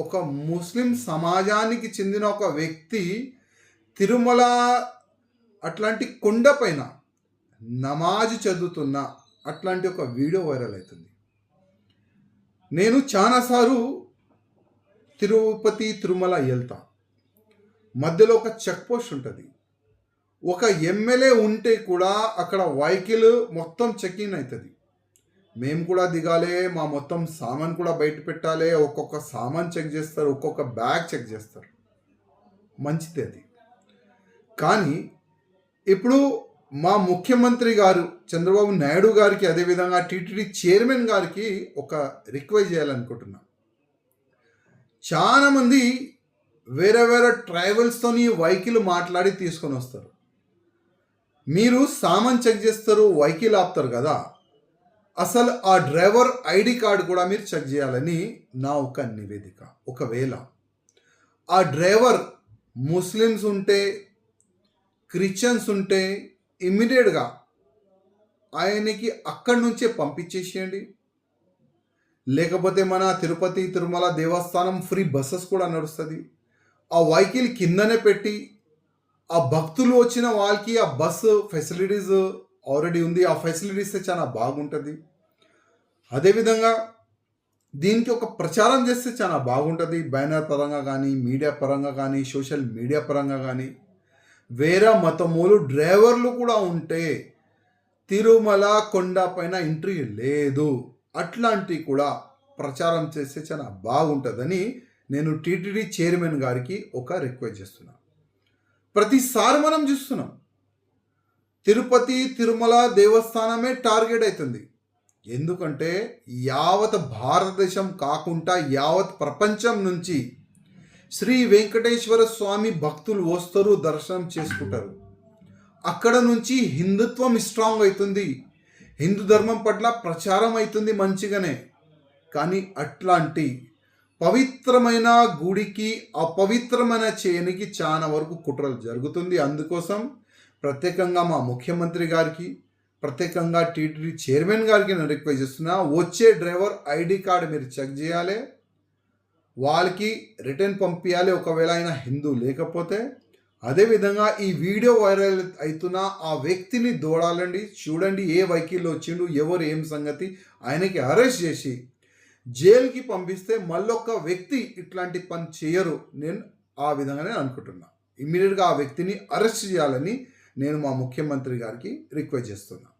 ఒక ముస్లిం సమాజానికి చెందిన ఒక వ్యక్తి తిరుమల అట్లాంటి కొండపైన నమాజ్ చదువుతున్న అట్లాంటి ఒక వీడియో వైరల్ అవుతుంది. నేను చాలాసార్లు తిరుపతి తిరుమల వెళ్తా. మధ్యలో ఒక చెక్ పోస్ట్ ఉంటుంది. ఒక ఎమ్మెల్యే ఉంటే కూడా అక్కడ వైకిల్ మొత్తం చెక్ ఇన్ అవుతుంది. మేము కూడా దిగాలి మా మొత్తం సామాన్ కూడా బయట పెట్టాలి ఒక్కొక్క సామాన్ చెక్ చేస్తారు ఒక్కొక్క బ్యాగ్ చెక్ చేస్తారు. మంచిది అది. కానీ ఇప్పుడు మా ముఖ్యమంత్రి గారు చంద్రబాబు నాయుడు గారికి అదేవిధంగా టీటీడీ చైర్మన్ గారికి ఒక రిక్వెస్ట్ చేయాలనుకుంటున్నా. చాలామంది వేరే వేరే ట్రావెల్స్తోని వెహికల్ మాట్లాడి తీసుకొని వస్తారు. మీరు సామాన్ చెక్ చేస్తారు వెహికల్ ఆపుతారు కదా. అసలు ఆ డ్రైవర్ ఐడి కార్డు కూడా మీరు చెక్ చేయాలని నా ఒక నివేదిక. ఒకవేళ ఆ డ్రైవర్ ముస్లిమ్స్ ఉంటే క్రిస్టియన్స్ ఉంటే ఇమ్మీడియట్గా ఆయనకి అక్కడి నుంచే పంపించేసేయండి. లేకపోతే మన తిరుపతి తిరుమల దేవస్థానం ఫ్రీ బస్సెస్ కూడా నడుస్తుంది. ఆ వెహికల్ కిందనే పెట్టి ఆ భక్తులు వచ్చిన వాళ్ళకి ఆ బస్సు ఫెసిలిటీస్ ఆల్రెడీ ఉంది. ఆ ఫెసిలిటీస్ చాలా బాగుంటుంది. అదేవిధంగా దీనికి ఒక ప్రచారం చేస్తే చాలా బాగుంటుంది. బ్యానర్ పరంగా కానీ మీడియా పరంగా కానీ సోషల్ మీడియా పరంగా కానీ. వేరే మతములు డ్రైవర్లు కూడా ఉంటే తిరుమల కొండ పైన ఎంట్రీ లేదు. అట్లాంటివి కూడా ప్రచారం చేస్తే చాలా బాగుంటుందని నేను టీటీడీ చైర్మన్ గారికి ఒక రిక్వెస్ట్ చేస్తున్నాను ప్రతిసారి మనం చూస్తున్నాం. తిరుపతి తిరుమల దేవస్థానమే టార్గెట్ అవుతుంది. ఎందుకంటే యావత్ భారతదేశం కాకుండా యావత్ ప్రపంచం నుంచి శ్రీ వెంకటేశ్వర స్వామి భక్తులు వస్తారు దర్శనం చేసుకుంటారు. అక్కడ నుంచి హిందుత్వం స్ట్రాంగ్ అవుతుంది. హిందూ ధర్మం పట్ల ప్రచారం అవుతుంది మంచిగానే. కానీ అట్లాంటి పవిత్రమైన గుడికి అపవిత్రమైన చేయనికి చాలా వరకు కుట్రలు జరుగుతుంది. అందుకోసం ప్రత్యేకంగా మా ముఖ్యమంత్రి గారికి ప్రత్యేకంగా టీటీడీ చైర్మన్ గారికి నేను రిక్వెస్ట్ చేస్తున్నా వచ్చే డ్రైవర్ ఐడి కార్డు మీరు చెక్ చేయాలి. వాళ్ళకి రిటర్న్ పంపించాలి ఒకవేళ ఆయన హిందూ లేకపోతే. అదేవిధంగా ఈ వీడియో వైరల్ అవుతున్న ఆ వ్యక్తిని దూడాలండి చూడండి ఏ వెహికల్లో వచ్చిండు ఎవరు ఏం సంగతి ఆయనకి అరెస్ట్ చేసి జైలుకి పంపిస్తే మళ్ళొక్క వ్యక్తి ఇట్లాంటి పని చేయరు. నేను ఆ విధంగానే అనుకుంటున్నా. ఇమ్మీడియట్గా ఆ వ్యక్తిని అరెస్ట్ చేయాలని నేను మా ముఖ్యమంత్రి గారికి రిక్వెస్ట్ చేస్తున్నాను